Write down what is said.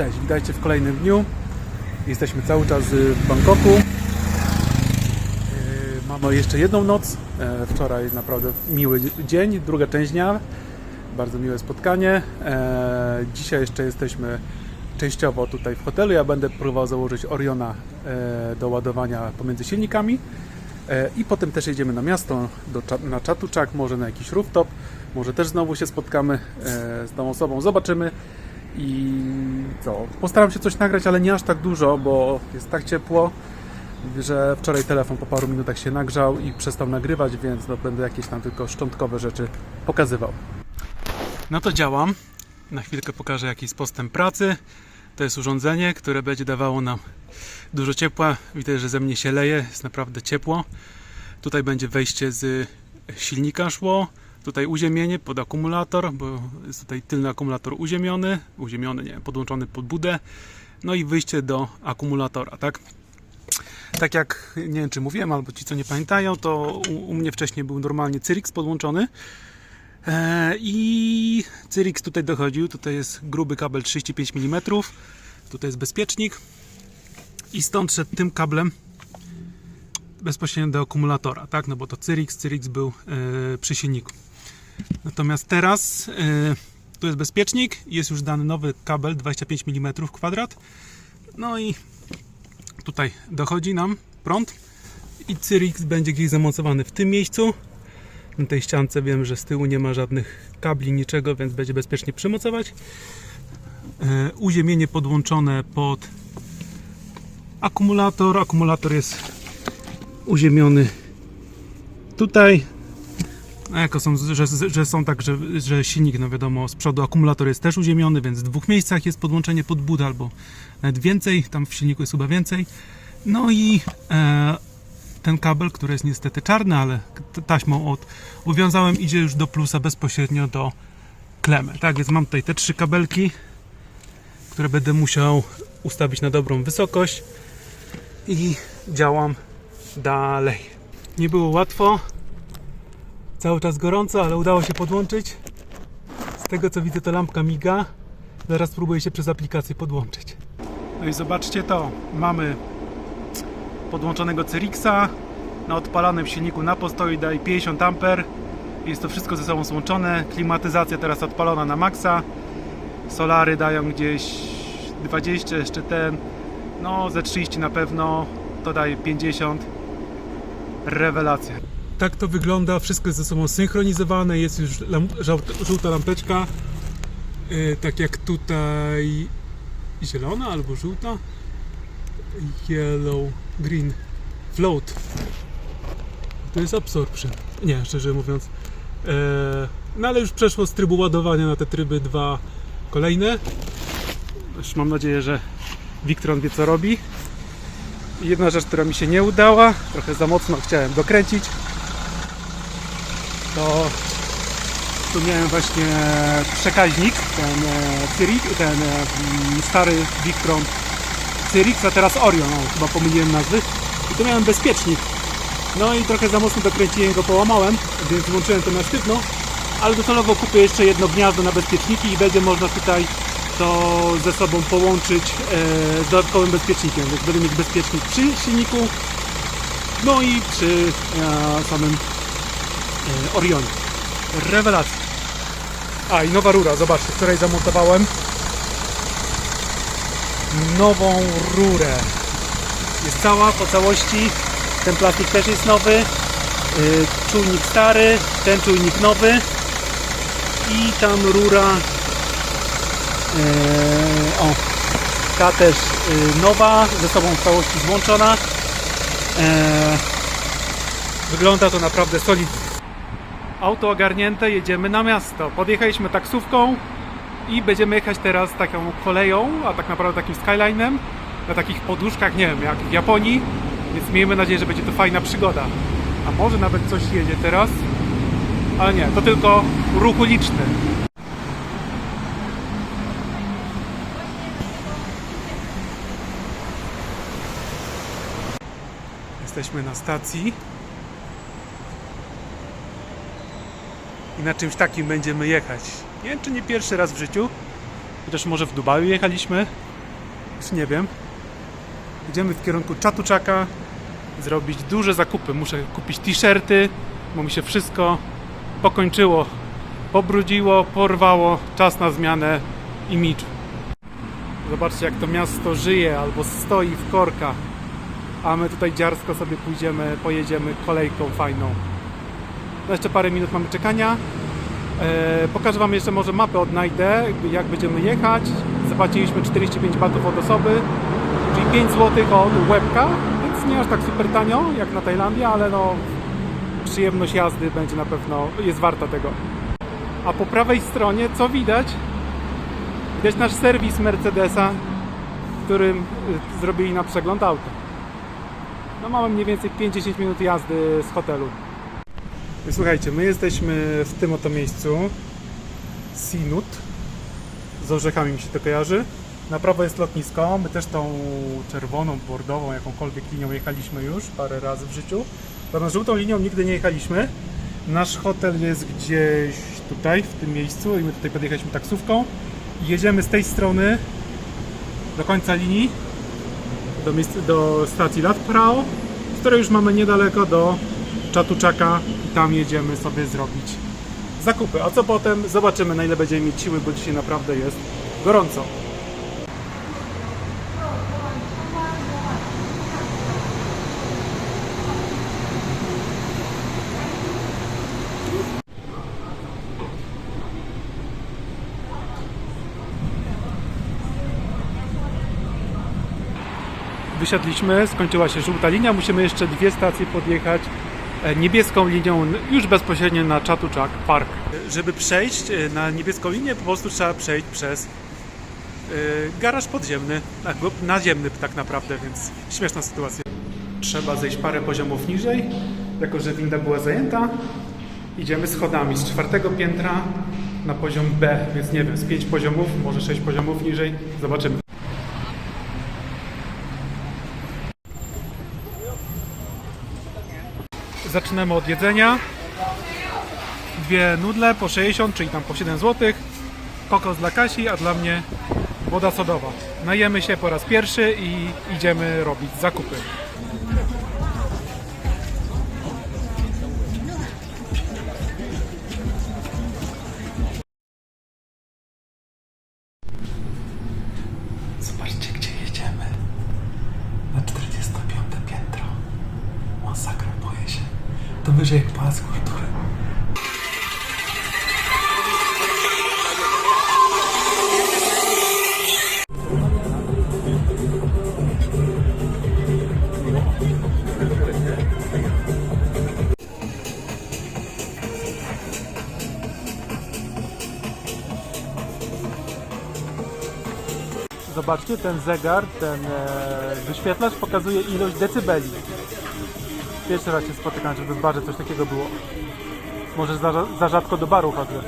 Cześć, witajcie w kolejnym dniu. Jesteśmy cały czas w Bangkoku. Yy, Mamy jeszcze jedną noc. E, Wczoraj naprawdę miły dzień, druga część dnia. Bardzo miłe spotkanie. E, Dzisiaj jeszcze jesteśmy częściowo tutaj w hotelu. Ja będę próbował założyć Oriona e, do ładowania pomiędzy silnikami. E, I potem też jedziemy na miasto, do, na Chatuchak, może na jakiś rooftop. Może też znowu się spotkamy e, z tą osobą. Zobaczymy. I co? Postaram się coś nagrać, ale nie aż tak dużo, bo jest tak ciepło, że wczoraj telefon po paru minutach się nagrzał i przestał nagrywać, więc no, będę jakieś tam tylko szczątkowe rzeczy pokazywał. No to działam. Na chwilkę pokażę jaki jest postęp pracy. To jest urządzenie, które będzie dawało nam dużo ciepła. Widać, że ze mnie się leje, jest naprawdę ciepło. Tutaj będzie wejście z silnika szło. Tutaj uziemienie pod akumulator, bo jest tutaj tylny akumulator uziemiony, uziemiony, nie, podłączony pod budę. No i wyjście do akumulatora, tak? Tak jak, nie wiem czy mówiłem, albo ci co nie pamiętają, to u, u mnie wcześniej był normalnie Cyrix podłączony. E, I Cyrix tutaj dochodził, tutaj jest gruby kabel 35 mm, tutaj jest bezpiecznik i stąd szedł tym kablem bezpośrednio do akumulatora, tak? No bo to Cyrix, Cyrix był e, przy silniku. Natomiast teraz e, tu jest bezpiecznik, jest już dany nowy kabel 25 mm kwadrat. No i tutaj dochodzi nam prąd i Cyrix będzie gdzieś zamocowany w tym miejscu. Na tej ściance wiem, że z tyłu nie ma żadnych kabli, niczego, więc będzie bezpiecznie przymocować. E, uziemienie podłączone pod akumulator. Akumulator jest uziemiony tutaj. Jako są, że, że są tak, że, że silnik, no wiadomo, z przodu akumulator jest też uziemiony, więc w dwóch miejscach jest podłączenie pod budę albo nawet więcej, tam w silniku jest chyba więcej. No i e, ten kabel, który jest niestety czarny, ale taśmą od uwiązałem, idzie już do plusa bezpośrednio do klemy. Tak, więc mam tutaj te trzy kabelki, które będę musiał ustawić na dobrą wysokość i działam dalej. Nie było łatwo, cały czas gorąco, ale udało się podłączyć. Z tego co widzę, to lampka miga. Zaraz spróbuję się przez aplikację podłączyć. No i zobaczcie to. Mamy podłączonego Cyrixa na odpalanym silniku na postoi daje 50 A. Jest to wszystko ze sobą złączone. Klimatyzacja teraz odpalona na maksa. Solary dają gdzieś 20, jeszcze ten. No, ze 30 na pewno. To daje 50. Rewelacja. Tak to wygląda. Wszystko jest ze sobą synchronizowane. Jest już żółta, lampeczka. Yy, tak jak tutaj zielona albo żółta. Yellow, green, float. To jest absorption. Nie, szczerze mówiąc. Eee, no ale już przeszło z trybu ładowania na te tryby dwa kolejne. Już mam nadzieję, że Wiktron wie co robi. Jedna rzecz, która mi się nie udała, trochę za mocno chciałem dokręcić, to tu miałem właśnie przekaźnik, ten e, Cyrix, ten e, mm, stary Victron Cyrix, a teraz Orion, chyba pomyliłem nazwy. I tu miałem bezpiecznik. No i trochę za mocno dokręciłem go, połamałem, więc włączyłem to na sztywno, ale docelowo kupię jeszcze jedno gniazdo na bezpieczniki i będzie można tutaj to ze sobą połączyć e, z dodatkowym bezpiecznikiem, więc będę mieć bezpiecznik przy silniku, no i przy e, samym Orionie. Rewelacja. A i nowa rura, zobaczcie, której zamontowałem nową rurę. Jest cała po całości. Ten plastik też jest nowy. Yy, czujnik stary, ten czujnik nowy. I tam rura. Yy, o, ta też nowa, ze sobą w całości złączona. Wygląda to naprawdę solidnie. Auto ogarnięte, jedziemy na miasto. Podjechaliśmy taksówką i będziemy jechać teraz taką koleją, a tak naprawdę takim skylinem, na takich poduszkach, nie wiem, jak w Japonii, więc miejmy nadzieję, że będzie to fajna przygoda. A może nawet coś jedzie teraz, ale nie, to tylko ruch uliczny. Jesteśmy na stacji. I na czymś takim będziemy jechać. Nie wiem, czy nie pierwszy raz w życiu. Chociaż może w Dubaju jechaliśmy. Już nie wiem. Idziemy w kierunku Czatuczaka zrobić duże zakupy. Muszę kupić t-shirty, bo mi się wszystko pokończyło. Pobrudziło, porwało, czas na zmianę imidżu. Zobaczcie jak to miasto żyje albo stoi w korkach. A my tutaj dziarsko sobie pójdziemy, pojedziemy kolejką fajną. No jeszcze parę minut mamy czekania. E, pokażę Wam jeszcze może mapę odnajdę, jak będziemy jechać. Zapłaciliśmy 45 batów od osoby, czyli 5 zł od łebka, więc nie aż tak super tanio jak na Tajlandii, ale no przyjemność jazdy będzie na pewno, jest warta tego. A po prawej stronie co widać? Widać nasz serwis Mercedesa, którym y, zrobili na przegląd auta. No mamy mniej więcej 5-10 minut jazdy z hotelu. Słuchajcie, my jesteśmy w tym oto miejscu Sinut. Z orzechami mi się to kojarzy. Na prawo jest lotnisko. My też tą czerwoną, bordową, jakąkolwiek linią jechaliśmy już parę razy w życiu. Natomiast żółtą linią nigdy nie jechaliśmy. Nasz hotel jest gdzieś tutaj, w tym miejscu i my tutaj podjechaliśmy taksówką. Jedziemy z tej strony do końca linii, do, miejsc- do stacji Latprao, z której już mamy niedaleko do Czatuczaka tam jedziemy sobie zrobić zakupy. A co potem? Zobaczymy na ile będziemy mieć siły, bo dzisiaj naprawdę jest gorąco. Wysiadliśmy, skończyła się żółta linia, musimy jeszcze dwie stacje podjechać niebieską linią już bezpośrednio na Chatuchak Park. Żeby przejść e, na niebieską linię po prostu trzeba przejść przez e, garaż podziemny, albo naziemny tak naprawdę, więc śmieszna sytuacja. Trzeba zejść parę poziomów niżej, jako że winda była zajęta. Idziemy schodami z czwartego piętra na poziom B, więc nie wiem, z pięć poziomów, może sześć poziomów niżej, zobaczymy. Zaczynamy od jedzenia. Dwie nudle po 60, czyli tam po 7 zł. Kokos dla Kasi, a dla mnie woda sodowa. Najemy się po raz pierwszy i idziemy robić zakupy. Pałac Kultury. Zobaczcie, ten zegar, ten e, wyświetlacz pokazuje ilość decybeli. Pierwszy raz się spotykam, żeby w barze coś takiego było. Może za, za rzadko do baru chodzę.